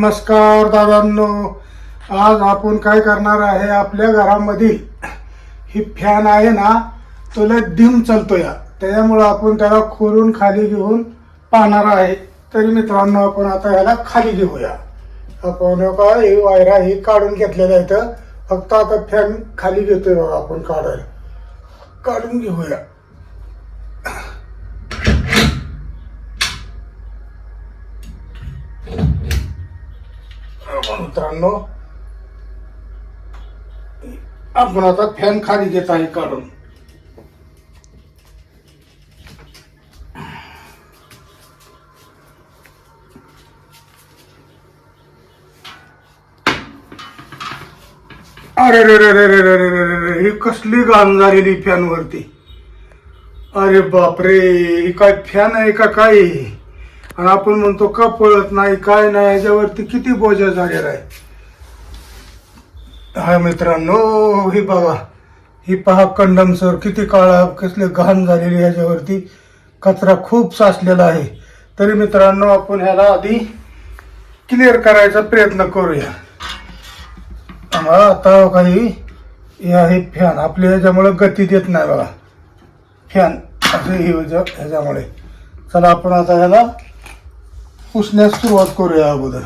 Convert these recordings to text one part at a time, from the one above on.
नमस्कार दादांनो. आज आपण काय करणार आहे आपल्या घरामधील ही फॅन आहे ना तो लय चालतो आहे त्याच्यामुळं आपण त्याला खोलून खाली घेऊन पाहणार आहे. तरी मित्रांनो आपण आता याला खाली घेऊया. आपण का ही वायरा ही काढून घेतलेल्या आहेत. फक्त आता फॅन खाली घेतोय बघा आपण काढायला. काढून घेऊया. मित्रांनो आपण आता फॅन खाली घेत आहे काढून. अरे रे रे रे रे रे रे रे रे रे ही कसली घाण झालेली फॅन वरती अरे बापरे ही काय फॅन आहे का काय? आणि आपण म्हणतो का पळत नाही काय नाही याच्यावरती किती बोजा झालेला आहे? हा मित्रांनो ही बघा ही पहा कंडन्सर किती काळा कसले घाण झालेली याच्यावरती. कचरा खूप साचलेला आहे. तरी मित्रांनो आपण ह्याला आधी क्लिअर करायचा प्रयत्न करूया. आता काही हे आहे फॅन. आपल्या ह्याच्यामुळे गती देत नाही बघा. फॅन असं हे ह्याच्यामुळे. चला आपण आता ह्याला पुसण्यास सुरुवात करूया अगोदर.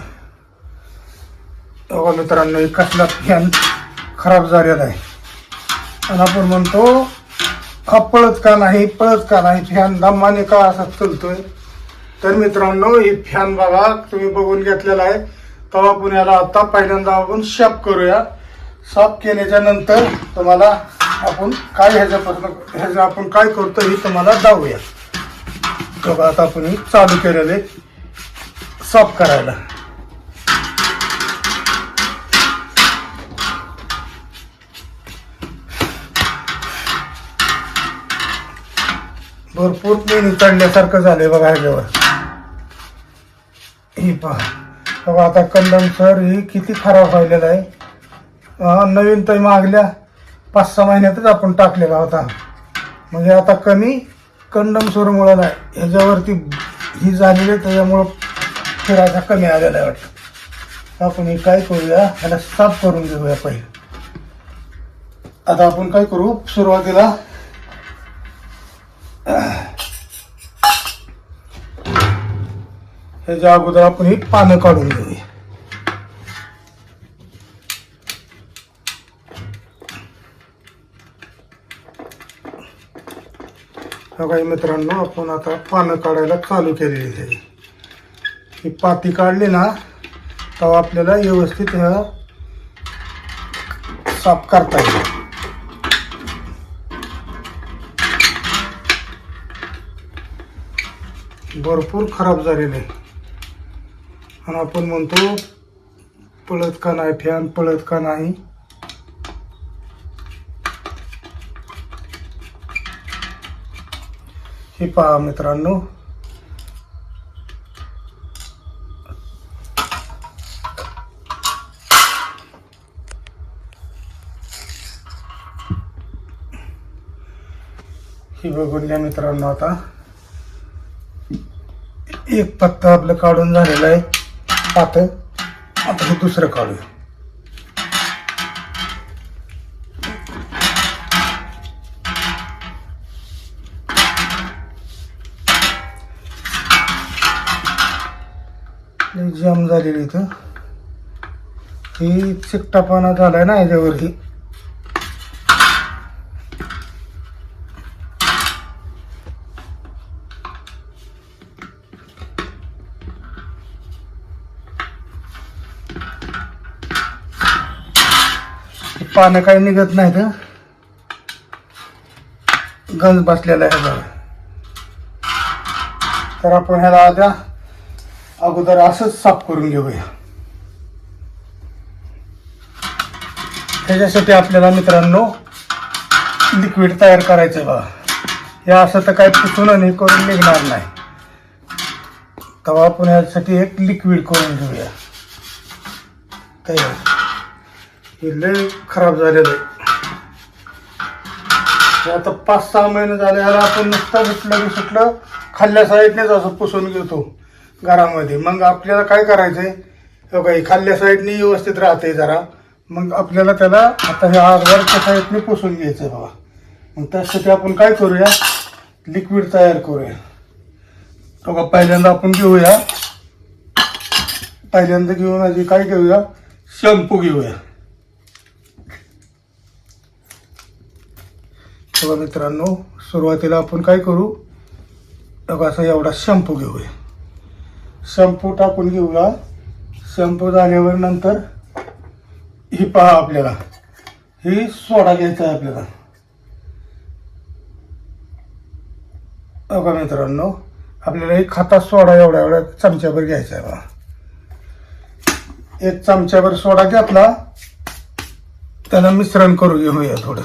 बघा मित्रांनो एक कसला फॅन खराब झालेला आहे. आणि आपण म्हणतो हा पळत का नाही पळत का नाही फॅन दमाने का असा चलतोय? तर मित्रांनो ही फॅन बघा तुम्ही बघून घेतलेला आहे. तेव्हा आपण याला आता पहिल्यांदा आपण साफ करूया. साफ केल्याच्यानंतर तुम्हाला आपण काय ह्याच्यापासून ह्याचं आपण काय करतो हे तुम्हाला दावूया बघा आता आपण हे चालू केलेले साफ करायला. भरपूर पेनी चढल्यासारखं झालंय बघा ह्याच्यावर. ही पहा. बघा आता कंडन्सर ही किती खराब व्हायलेला आहे. नवीन तर मागल्या पाच सहा महिन्यातच आपण टाकलेला होता. म्हणजे आता कमी कंडन्सरमुळं नाही ह्याच्यावरती ही झालेली आहे, त्याच्यामुळं फिरायचा कमी आलेला आहे वाटतं. आपण हे काय करूया? ह्याला साफ करून घेऊया पहिले. आता आपण काय करू? सुरुवातीला ह्याच्या अगोदर आपण ही पानं काढून घेऊया. हा काही मित्रांनो आपण आता पानं काढायला चालू केलेली आहे. ही पाती काढली ना तेव्हा आपल्याला व्यवस्थित ह्या साफ करता येईल. भरपूर खराब झालेले. आहे आणि आपण म्हणतो पळत का नाही फॅन पळत का नाही? हे पहा मित्रांनो बघूनल्या मित्रांनो आता. एक पत्ता आपलं काढून झालेला आहे. पात आता हे दुसरं काढूया. लई जाम झालेली इथं. ही चिकटापणा झालाय ना याच्यावरती. पानं काही निघत नाहीत हं. गंज बसलेला आहे ह्याच्यावर तर आपण ह्याला आता अगोदर असंच साफ करून घेऊया. त्याच्यासाठी आपल्याला मित्रांनो लिक्विड तयार करायचं आहे बघा. हे असं तर काही पुसून नाही करून निघणार नाही. तेव्हा आपण यासाठी एक लिक्विड करून घेऊया. तयार. हे लय खराब झालेलं. आहे आता पाच सहा महिने झाले याला आपण नुसतं सुटलं की सुटलं खाल्ल्या साईडनेच असं पुसून घेतो घरामध्ये. मग आपल्याला काय करायचंय? आहे काही हे खाल्ल्या साईडने व्यवस्थित राहते जरा. मग आपल्याला त्याला आता ह्या वरच्या साईडने पुसून घ्यायचं बाबा मग त्यासाठी आपण काय करूया? लिक्विड तयार करूया. बघा पहिल्यांदा आपण घेऊया. पहिल्यांदा घेऊन आधी काय घेऊया? शॅम्पू घेऊया. बघा मित्रांनो सुरुवातीला आपण काय करू? बघा असा एवढा शॅम्पू घेऊया. शॅम्पू टाकून घेऊया. शॅम्पू झाल्यावर नंतर ही पहा आपल्याला. ही सोडा घ्यायचा आहे आपल्याला. बघा मित्रांनो आपल्याला एक खाता सोडा एवढा एवढा चमच्याभर घ्यायचा आहे बघा. एक चमच्याभर सोडा घेतला. त्याला मिश्रण करू घेऊया थोडं.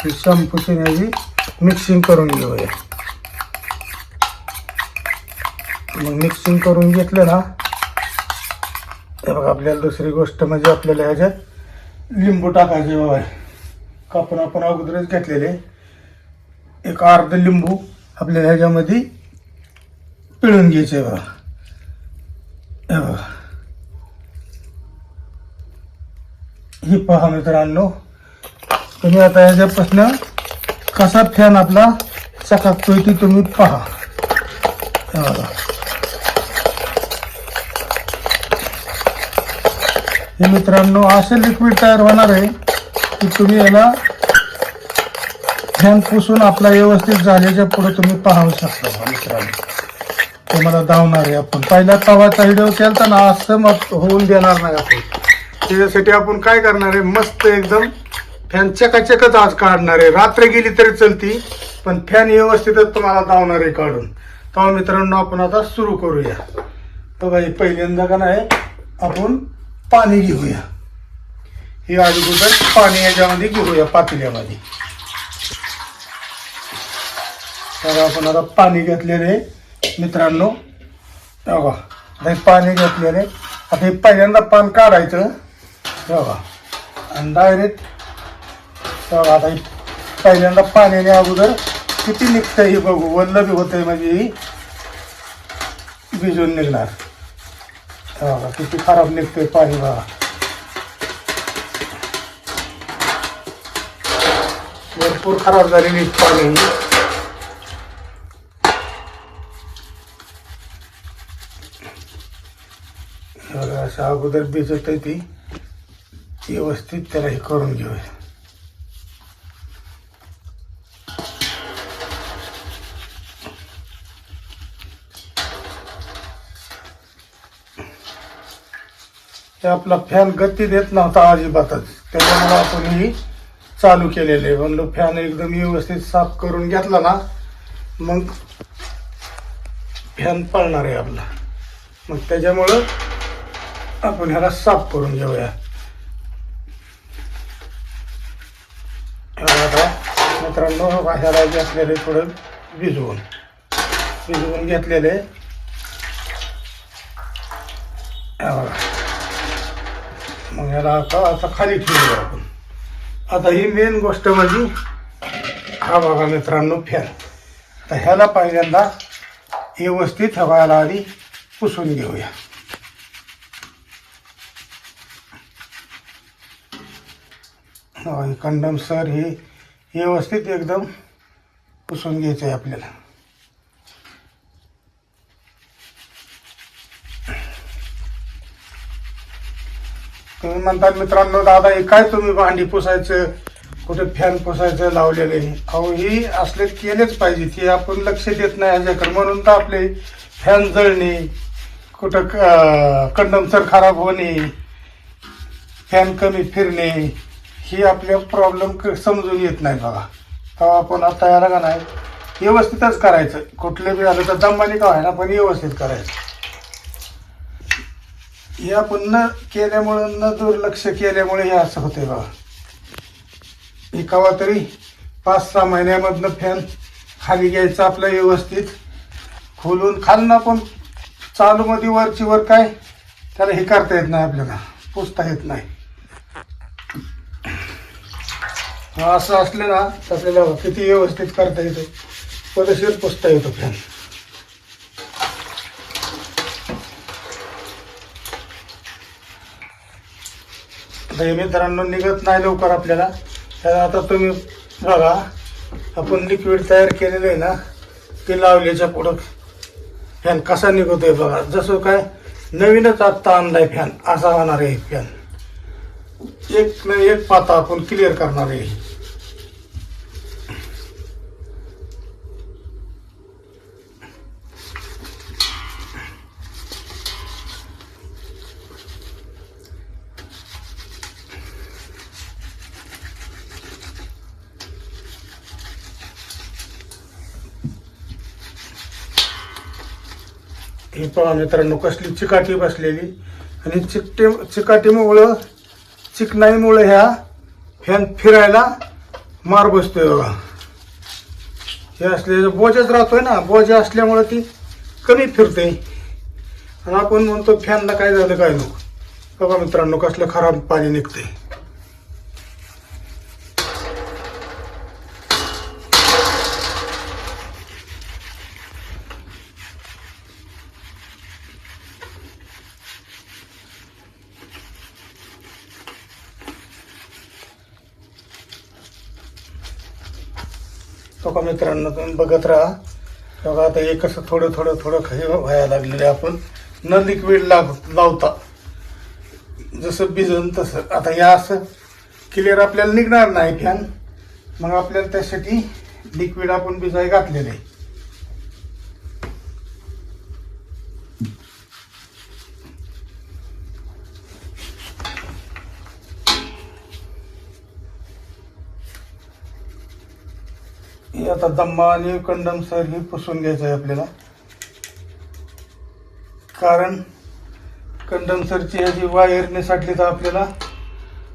हे संपुटीने ह्याची मिक्सिंग करून घेऊया. मग मिक्सिंग करून घेतलं ना हे बघा आपल्याला दुसरी गोष्ट म्हणजे आपल्याला ह्याच्यात लिंबू टाकायचे बाबा. कापून आपण अगोदरच घेतलेले. एक अर्ध लिंबू आपल्याला ह्याच्यामध्ये पिळून घ्यायचे बघा. हे बघा. ही पहा मित्रांनो तुम्ही आता याच्यापासून कसा फॅन आपला चकाकतोय ती तुम्ही पहा. हे मित्रांनो असे लिक्विड तयार होणार आहे की तुम्ही याला फॅन पुसून आपला व्यवस्थित झाल्याच्या पुढे तुम्ही पाहू शकता मित्रांनो. तुम्हाला धावणार आहे आपण. पहिला तवाचा व्हिडिओ केला ना असं मग होऊन देणार नाही आपण. त्याच्यासाठी आपण काय करणार आहे? मस्त एकदम फॅन चकाचकच आज काढणार आहे. रात्र गेली तरी चलती पण फॅन व्यवस्थितच तुम्हाला धावणार आहे काढून. तेव्हा मित्रांनो आपण आता सुरू करूया. बघा हे पहिल्यांदा का नाही आपण पाणी घेऊया. हे अगोदर पाणी याच्यामध्ये घेऊया पातळ्यामध्ये. तर आपण आता पाणी घेतलेले मित्रांनो बघा हे पाणी घेतलेले आता हे पहिल्यांदा पान काढायचं. बघा आणि डायरेक्ट आता हे पहिल्यांदा पाण्याने अगोदर किती निघतंय हे बघू. वल्ल बी होतंय म्हणजे ही भिजून निघणार. बघा किती खराब निघतंय पाणी बघा. भरपूर खराब झालेली पाणी अशा अगोदर भिजत आहे ती. व्यवस्थित त्याला हे करून घेऊया. ते आपला फॅन गती देत नव्हता अजिबातच. त्याच्यामुळं आपण ही चालू केलेले आहे. म्हणलं फॅन एकदम व्यवस्थित साफ करून घेतला ना मग फॅन पळणार आहे आपला. मग त्याच्यामुळं आपण ह्याला साफ करून घेऊया. आता मित्रांनो ह्याला घेतलेले थोडं भिजवून भिजवून घेतलेले. बघा. मग ह्याला आता आता खाली ठेवूया आपण. आता ही मेन गोष्ट म्हणजे हा बघा मित्रांनो फॅन तर ह्याला पहिल्यांदा व्यवस्थित हवायला आधी पुसून घेऊया. कंडमसर हे व्यवस्थित एकदम पुसून घ्यायचं आहे आपल्याला. तुम्ही म्हणतात मित्रांनो दादा हे काय तुम्ही भांडी पुसायचं? कुठे फॅन पुसायचं लावलेले अहो ही असले केलेच पाहिजे ते आपण लक्ष देत नाही ह्याच्याकडे. म्हणून तर आपले फॅन जळणे कुठं कंडन्सर खराब होणे फॅन कमी फिरणे ही आपल्या प्रॉब्लेम समजून येत नाही बघा. तेव्हा आपण आता याला का नाही व्यवस्थितच करायचं. कुठले बी आलं तर दमाने का व्हायना पण व्यवस्थित करायचं. हे आपण न केल्यामुळं न दुर्लक्ष केल्यामुळे हे असं होते बघा. एकावा तरी पाच सहा महिन्यामधनं फॅन खाली घ्यायचा आपला व्यवस्थित. खोलून खालनं पण चालूमध्ये वरची वर काय त्याला हे करता येत नाही आपल्याला. पुसता येत नाही. असं असलं ना तर आपल्याला किती व्यवस्थित करता येतं. पदशीर पुसता येतो फॅन. आता मित्रांनो निघत नाही लवकर आपल्याला. तर आता तुम्ही बघा आपण लिक्विड तयार केलेलं आहे ना ते लावल्याच्या पुढं फॅन कसा निघतोय बघा. जसं काय नवीनच आत्ता आणलाय फॅन असा होणार आहे फॅन एक न एक पाता आपण क्लिअर करणार आहे. ही पहा मित्रांनो कसली चिकाटी बसलेली. आणि चिकटे चिकाटीमुळं चिकनाईमुळं ह्या फॅन फिरायला मार बसतोय बघा. हे असले बोजाच राहतोय ना बोजा असल्यामुळं ती कमी फिरते आणि आपण म्हणतो फॅनला काय झालं काय नको बघा मित्रांनो कसलं खराब पाणी निघतंय. तो का मित्रांनो तुम्ही बघत राहा. बघा आता हे कसं थोडं थोडं थोडं हे व्हायला लागलेलं आहे आपण. न लिक्विड लाग लावता. जसं भिजन तसं. आता या असं क्लिअर आपल्याला निघणार नाही फॅन मग आपल्याला त्यासाठी लिक्विड आपण भिजाय घातलेलं आहे हे आता दम्मा आणि कंडमसर हे पुसून घ्यायचं आहे आपल्याला. कारण कंडमसरची ह्याची वायरने साठली तर आपल्याला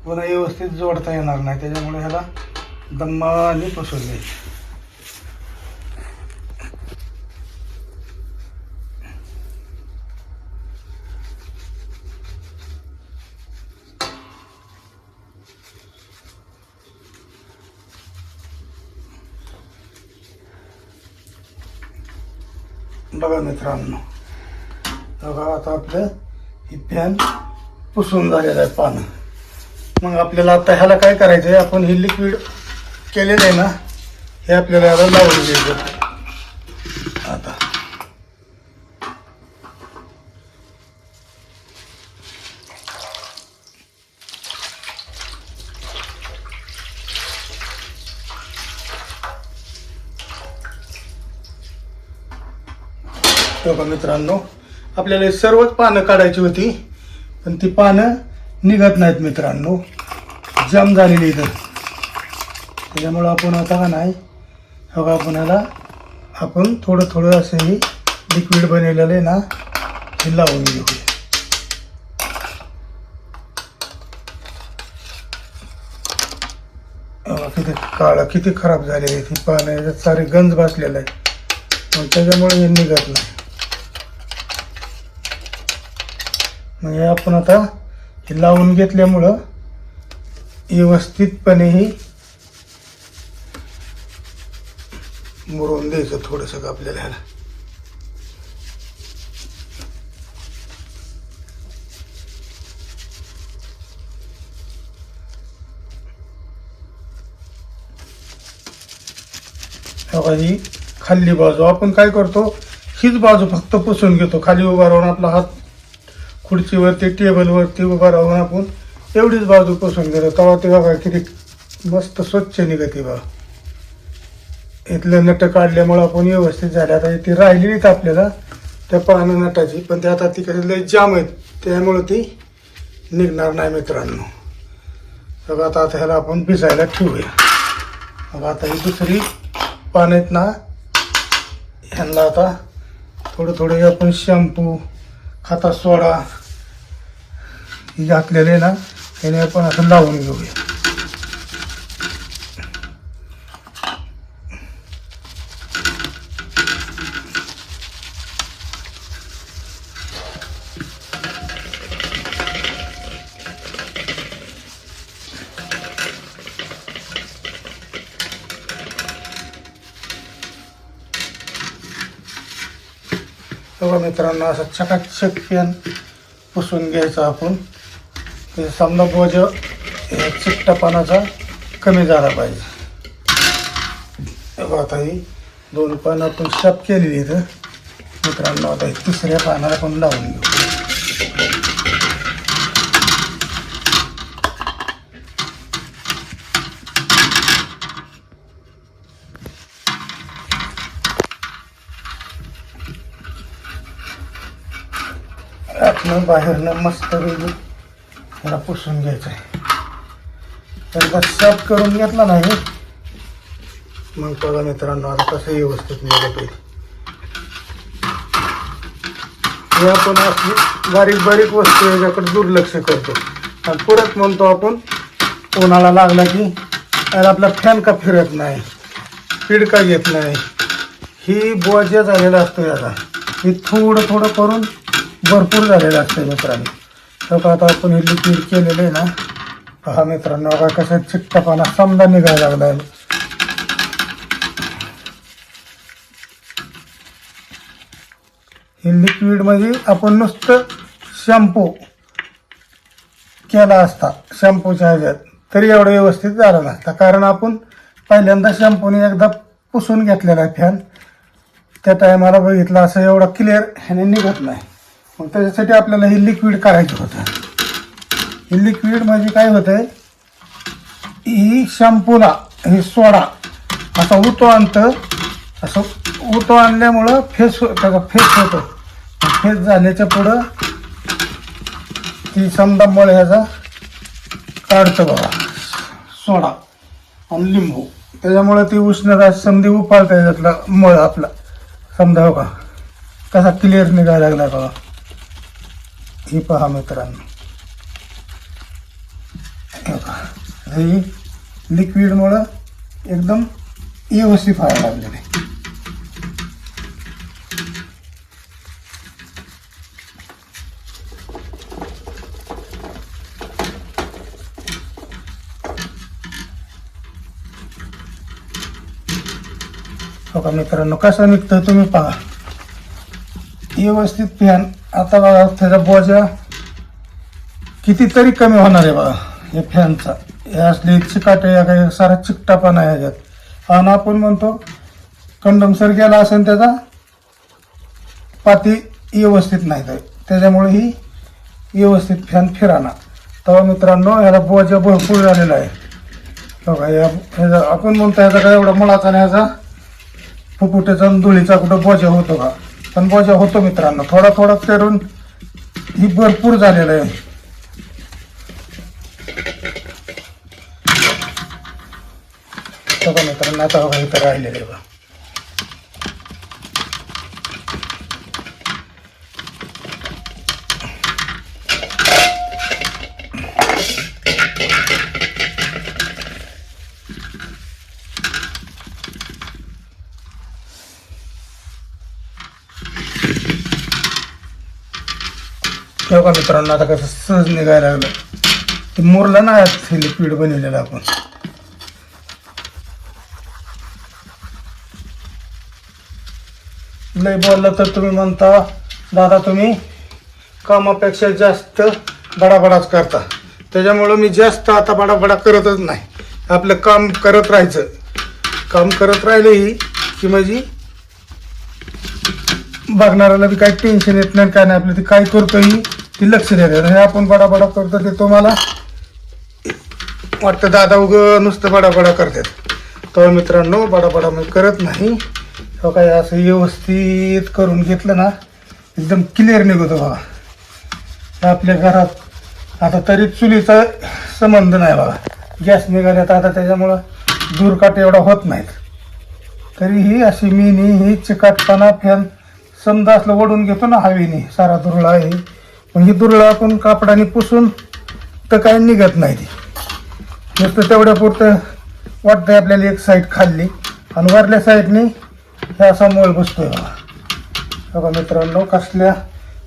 पुन्हा व्यवस्थित जोडता येणार नाही. त्याच्यामुळे ह्याला दम्मा आणि पुसून घ्यायची बघा मित्रांनो. बघा आता आपलं ही पॅन पुसून झालेलं आहे पानं. मग आपल्याला आता ह्याला काय करायचं आहे आपण हे लिक्विड केलेलं आहे ना हे आपल्याला याला लावून घ्यायचं आता बघा मित्रांनो. आपल्याला सर्वच पानं काढायची होती पण ती पानं निघत नाहीत मित्रांनो. जाम झालेली इथं त्याच्यामुळं आपण आता का नाही बघा आपण याला आपण थोडं थोडं असं हे लिक्विड बनवलेलं आहे ना हे लावून घेऊया. किती काळं किती खराब झालेली आहे ती पानं. याच्यात सारे गंज बसलेला आहे मग त्याच्यामुळे हे निघत नाही. मग हे आपण आता हे लावून घेतल्यामुळं व्यवस्थितपणे ही मुरवून द्यायचं थोडंसं आपल्याला ह्याला. ही खाल्ली बाजू आपण काय करतो? हीच बाजू फक्त पुसून घेतो. खाली उभा राहून आपला हात खुर्चीवरती टेबलवरती उभा राहून आपण एवढीच बाजू पुसून गेलो. तेव्हा ते बघा किती मस्त स्वच्छ निघते बघा. इथलं नट काढल्यामुळं आपण व्यवस्थित झाले. आता ती राहिलेलीच आपल्याला त्या पानं नटाची. पण ते आता तिकडे लय लई जाम आहेत. त्यामुळं ती निघणार नाही मित्रांनो. बघा आता आता ह्याला आपण भिजायला ठेवूया. मग आता ही दुसरी पानं आहेत ना. ह्यांना आता थोडं थोडं आपण शॅम्पू खाता सोडा हे घातलेले ना त्याने आपण असं लावून घेऊया. मित्रांनो असं चकाचक पॅन पुसून घ्यायचं आपण. ते समजा बोज हे चिकटापणाचा कमी झाला पाहिजे. बघा आता ही दोन पानं आपण शाप केलेली इथं मित्रांनो आता ही तिसऱ्या पानाला पण लावून घेऊ. बाहेरनं मस्त पैकी त्याला पुसून घ्यायचं आहे एकदा साफ करून घेतला नाही? मग बघा मित्रांनो आता कसं व्यवस्थित निघत होईल हे आपण असली बारीक बारीक वस्तू याच्याकडे दुर्लक्ष करतो. आणि परत म्हणतो आपण उन्हाळा लागला की अरे आपला फॅन का फिरत नाही पीड का येत नाही. ही बोजा झालेला असतो याचा हे थोडं थोडं करून भरपूर झालेलं असतं मित्रांनो. आता आपण हे लिक्विड केलेलं आहे ना पहा मित्रांनो बघा कसं चिकटपणा समजा निघायला लागला आहे हे लिक्विडमध्ये आपण नुसतं शॅम्पू केला असता शॅम्पूच्या ह्याच्यात तरी एवढं व्यवस्थित झालं नसता. कारण आपण पहिल्यांदा शॅम्पूने एकदा पुसून घेतलेला आहे फॅन त्या टायमाला बघितलं असं एवढा क्लिअर ह्याने निघत नाही. मग त्याच्यासाठी आपल्याला हे लिक्विड करायचं होतं. हे लिक्विड म्हणजे काय होतंय? ही शॅम्पूला हे सोडा. असा उतो आणतं. असं उतो आणल्यामुळं फेस हो- त्याचा फेस होतो. फेस झाल्याच्या पुढं ती समजा मळ ह्याचा काढतं बघा. सोडा आणि लिंबू. त्याच्यामुळं ती उष्णता समधी उपाळता त्याच्यातला मळ आपला. समजा बघा. का कसा क्लिअर निघायला लागला बघा. ही पहा मित्रांनो हे लिक्विडमुळं एकदम व्यवस्थित व्हायला लागलेलं आहे हो का मित्रांनो कसं निघतं तुम्ही पहा. व्यवस्थित फॅन. आता बघा त्याचा बोजा कितीतरी कमी होणार आहे बघा या फॅनचा. हे असले चिकाट या काही सारा चिकटापणा आहे ह्याच्यात आणि आपण म्हणतो कंडमसर गेला असेल त्याचा पाती व्यवस्थित नाही तर. त्याच्यामुळे ही व्यवस्थित फॅन फिराना. तेव्हा मित्रांनो ह्याला बोजा भरपूर झालेला आहे. बघा या ह्याचा आपण म्हणतो ह्याचा काय एवढा मुळाचा नाही ह्याचा फुकुट्याचा आणि धुळीचा कुठं बोजा होतो का? पण बोजा होतो मित्रांनो. थोडा थोडा करून ही भरपूर झालेलं आहे. बघा मित्रांनो आता बघा इथं राहिलेलं आहे बघा. हे का मित्रांनो आता कसं सहज निघायला लागलं. ते मुरलं ना हे लिक्विड बनवलेलं आपण. लय बोललं तर तुम्ही म्हणता दादा तुम्ही कामापेक्षा जास्त बडाबडाच करता. त्याच्यामुळं मी जास्त आता बडाबडा करतच नाही. आपलं काम करत राहायचं. काम करत राहिलंही की माझी बघणाऱ्याला बी काही टेन्शन येत नाही काय नाही आपलं ते काय करतोही ती लक्ष देतात हे आपण बडाबडा करतो ते तुम्हाला वाटतं दादा उग नुसतं बडाबडा करतात. तर मित्रांनो बडाबडा मी करत नाही. हो काय असं व्यवस्थित करून घेतलं ना एकदम क्लिअर निघतो बघा. आपल्या घरात आता तरी चुलीचा संबंध नाही बघा. गॅस निघाल्यात आता त्याच्यामुळं दूरकाट एवढा होत नाहीत. तरीही अशी मिनी ही चिकाटपणा फॅन समजा असलं ओढून घेतो ना हवेने सारा दुरळा आहे. पण ही दुरळा आपण कापडाने पुसून तर काही निघत नाही ती. नुसतं तेवढ्या पुरतं वाटतंय आपल्याला एक साईड खाल्ली. आणि वरल्या साईडने हे असा मोल बसतोय बघा. बघा मित्रांनो कसल्या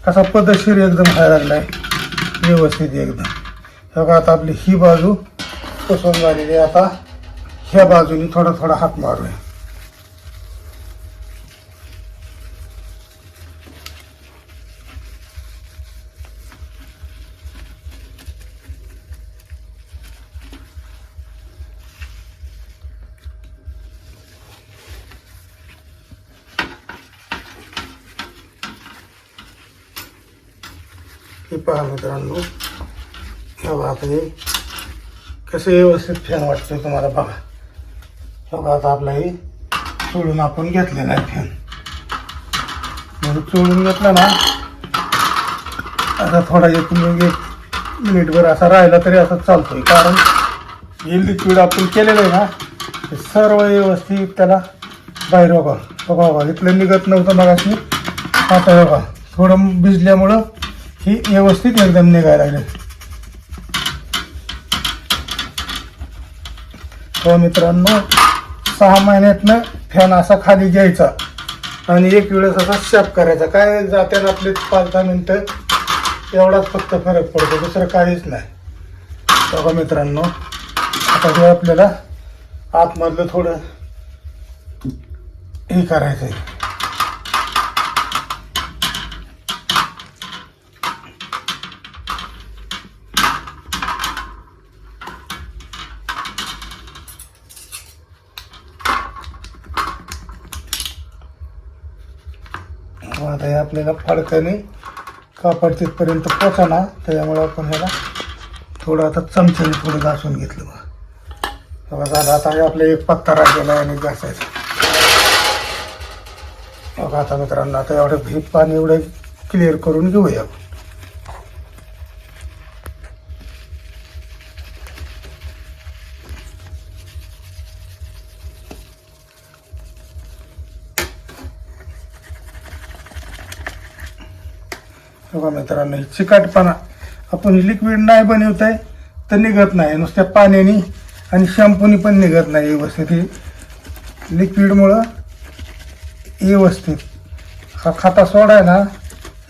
कसा पद्धतशीर एकदम व्हायला लागलाय. व्यवस्थित एकदम. बघा आता आपली ही बाजू पुसून झालेली आहे. आता ह्या बाजूने थोडा थोडा हात मारूया. हे पहा मित्रांनो. ह्या भात आता हे कसं व्यवस्थित फॅन वाटतोय तुम्हाला बघा. हा बघा आता आपला हे चोळून आपण घेतलेला आहे फॅन म्हणून चोळून घेतला ना आता थोडा एक म्हणजे मिनिटभर असा राहिला तरी असं चालतोय. कारण हे लिक्विड आपण केलेलं आहे ना ते सर्व व्यवस्थित त्याला बाहेर बघा. बघा बघा इथलं निघत नव्हतं मगाशी. आता बघा थोडं भिजल्यामुळं ही व्यवस्थित एकदम निघायला लागले. हो मित्रांनो सहा महिन्यातनं फॅन असा खाली घ्यायचा आणि एक वेळेस असा शॅप करायचा. काय जात्यात आपले पाच दहा मिनटं एवढाच फक्त फरक पडतो दुसरं काहीच नाही. बघा मित्रांनो आता हे आपल्याला आतमधलं थोडं हे करायचं आहे मग आता हे आपल्याला फडकाने कापड तिथपर्यंत ना त्याच्यामुळे आपण ह्याला थोडं आता चमच्याने थोडं घासून घेतलं मग बघा झालं आता हे एक पत्ता राहिलेला आहे आणि घासायचा. बघा आता मित्रांनो आता एवढं भीत पाणी एवढं क्लिअर करून घेऊया. आपण बघा मित्रांनो हे चिकाटपणा. आपण लिक्विड नाही बनवत आहे तर निघत नाही. नुसत्या पाण्याने आणि शॅम्पूनी पण निघत नाही व्यवस्थित. हे लिक्विडमुळं व्यवस्थित. हा खाता सोडा आहे ना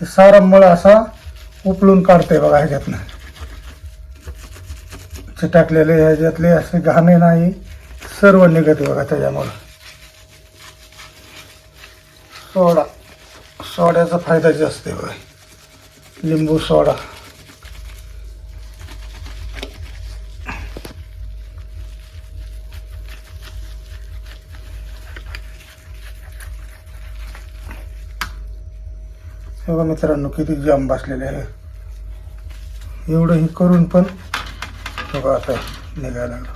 हे असा उपलून काढतोय बघा ह्याच्यातनं. चिटाकलेले ह्याच्यातले असे घाणे नाही सर्व निघत बघा त्याच्यामुळं. सोडा. सोड्याचा फायदा जास्त आहे बघा. लिंबू सोडा. बघा मित्रांनो किती जाम बसलेले आहे. एवढं हे करून पण बघा आता निघायला लागलं.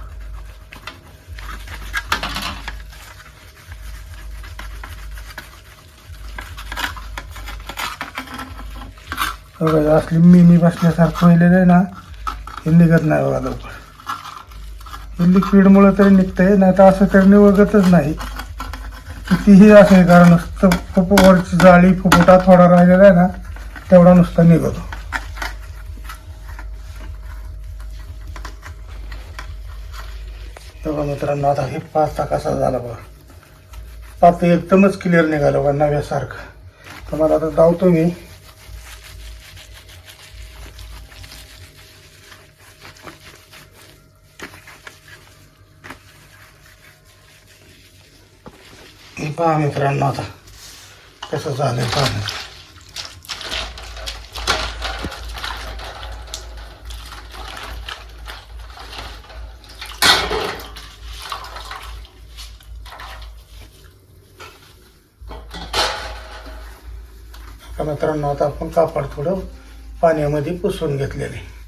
बघा असली असली मिनी बसल्यासारखं पहिलेलं आहे ना हे निघत नाही बघा लवकर. हे लिक्विडमुळं तरी निघतंय नाही तर असं तरी निवडतच नाही. कितीही असेल कारण नुसतं फुपवरची जाळी फुफुटा थोडा राहिलेला आहे ना तेवढा नुसता निघतो. तेव्हा मित्रांनो आता हे पाच कसा झाला बघा. पाच एकदमच क्लिअर निघालं बघा नव्यासारखं. तुम्हाला आता धावतो मी. पहा मित्रांनो आता कसं झालं पाहणं मित्रांनो आता आपण कापड थोडं पाण्यामध्ये पुसून घेतलेले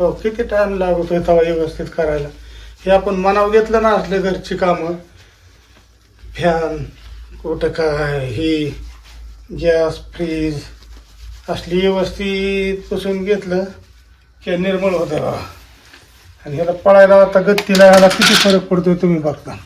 हो किती टाइम लागतोय तेव्हा व्यवस्थित करायला. हे आपण मनाव घेतलं ना असले घरची कामं फॅन कुठं काय ही गॅस फ्रीज असली व्यवस्थित पुसून घेतलं की निर्मळ होतं आणि ह्याला पळायला आता गत्तीला ह्याला किती फरक पडतोय तुम्ही बघता.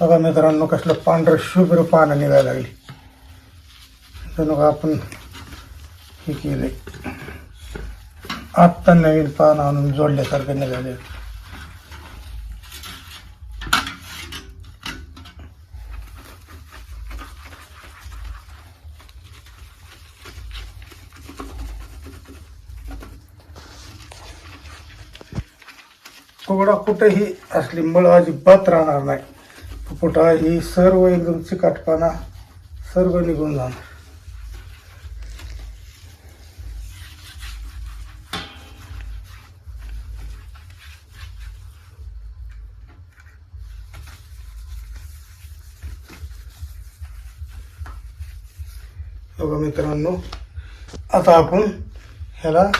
बघा मित्रांनो कसलं पांढरं शुभ्र पानं निघायला लागली. जणू का आपण हे केले आत्ता नवीन पान आणून जोडल्यासारखं निघाले. थोडा कुठेही असली मळ अजिबात राहणार नाही. पोटा ही सर्व एकदम चिकाटपणा सर्व निघून जाणार. बघा मित्रांनो आता आपण ह्याला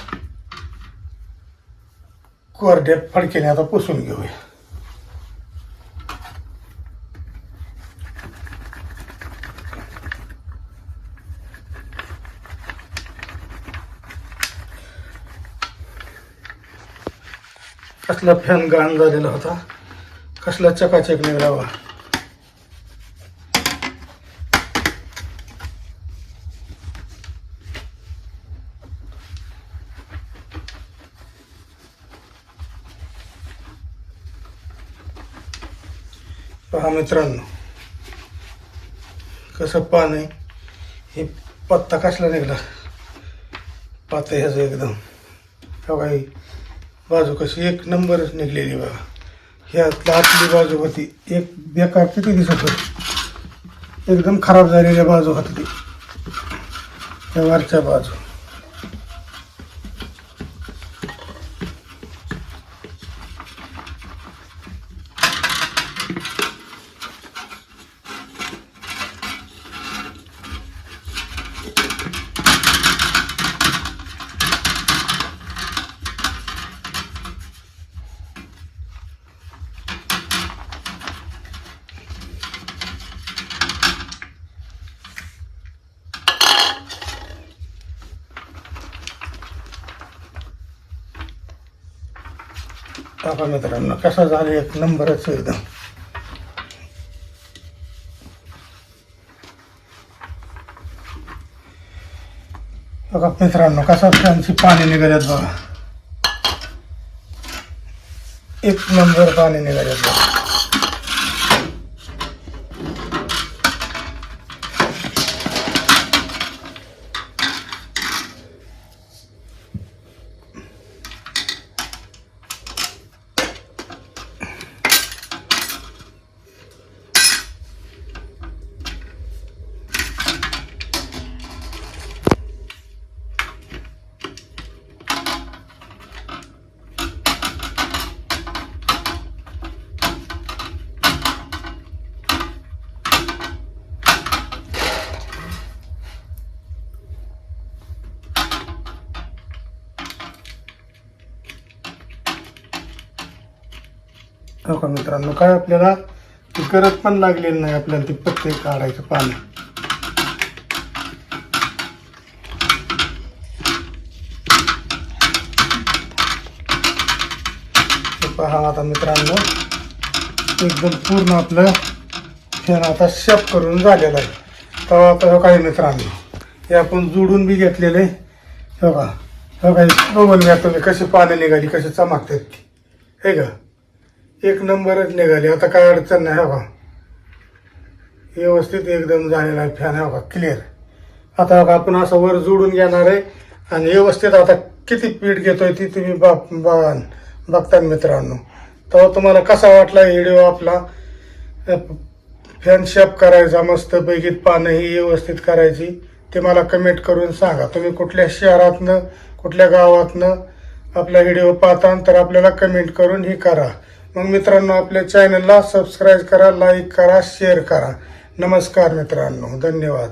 कोरड्या फडक्याने आता पुसून घेऊया. कसला फॅन गाण झालेला होता? कसला चकाचक निघावा पहा मित्रांनो कसं पान आहे? हे पत्ता कसला निघाला? पाता ह्याचं एकदम. का ही बाजू कशी एक नंबरच निघलेली बघा. ह्यातला आतली बाजू होती एक बेकार किती दिसत होती. एकदम खराब झालेल्या बाजू होती त्या वरच्या बाजू. मित्रांनो कसा झाला एक नंबरच एकदम. बघा मित्रांनो कसा त्यांची पाणी निघाल्यात बघा. एक नंबर पाणी निघाल्यात बघा. का मित्रांनो? काय आपल्याला ती गरज पण लागलेली नाही आपल्याला ती पत्ते काढायचं पाणी. पहा आता मित्रांनो एकदम पूर्ण आपलं फॅन आता शेप करून झालेलं आहे. तेव्हा आता हो काय मित्रांनो हे आपण जुडून बी घेतलेले हो का हो काही बघून घ्या तुम्ही कशी पाणी निघाली कशी चमकतात हे का एक नंबरच निघाली. आता काय अडचण नाही हो व्यवस्थित एकदम झालेला आहे फॅन हो बा. क्लिअर आता हो आपण असं वर जोडून घेणार आहे आणि व्यवस्थित आता किती पीठ घेतोय ती तुम्ही बाप बा बघता मित्रांनो. तेव्हा तुम्हाला कसा वाटला व्हिडिओ आपला? फॅन शेप करायचा मस्तपैकी पानं ही व्यवस्थित करायची. ते मला कमेंट करून सांगा. तुम्ही कुठल्या शहरातनं कुठल्या गावातनं आपला व्हिडिओ पाहता तर आपल्याला कमेंट करून हे करा. मग मित्रांनो आपल्या चॅनलला सबस्क्राईब करा लाईक करा शेअर करा. नमस्कार मित्रांनो धन्यवाद.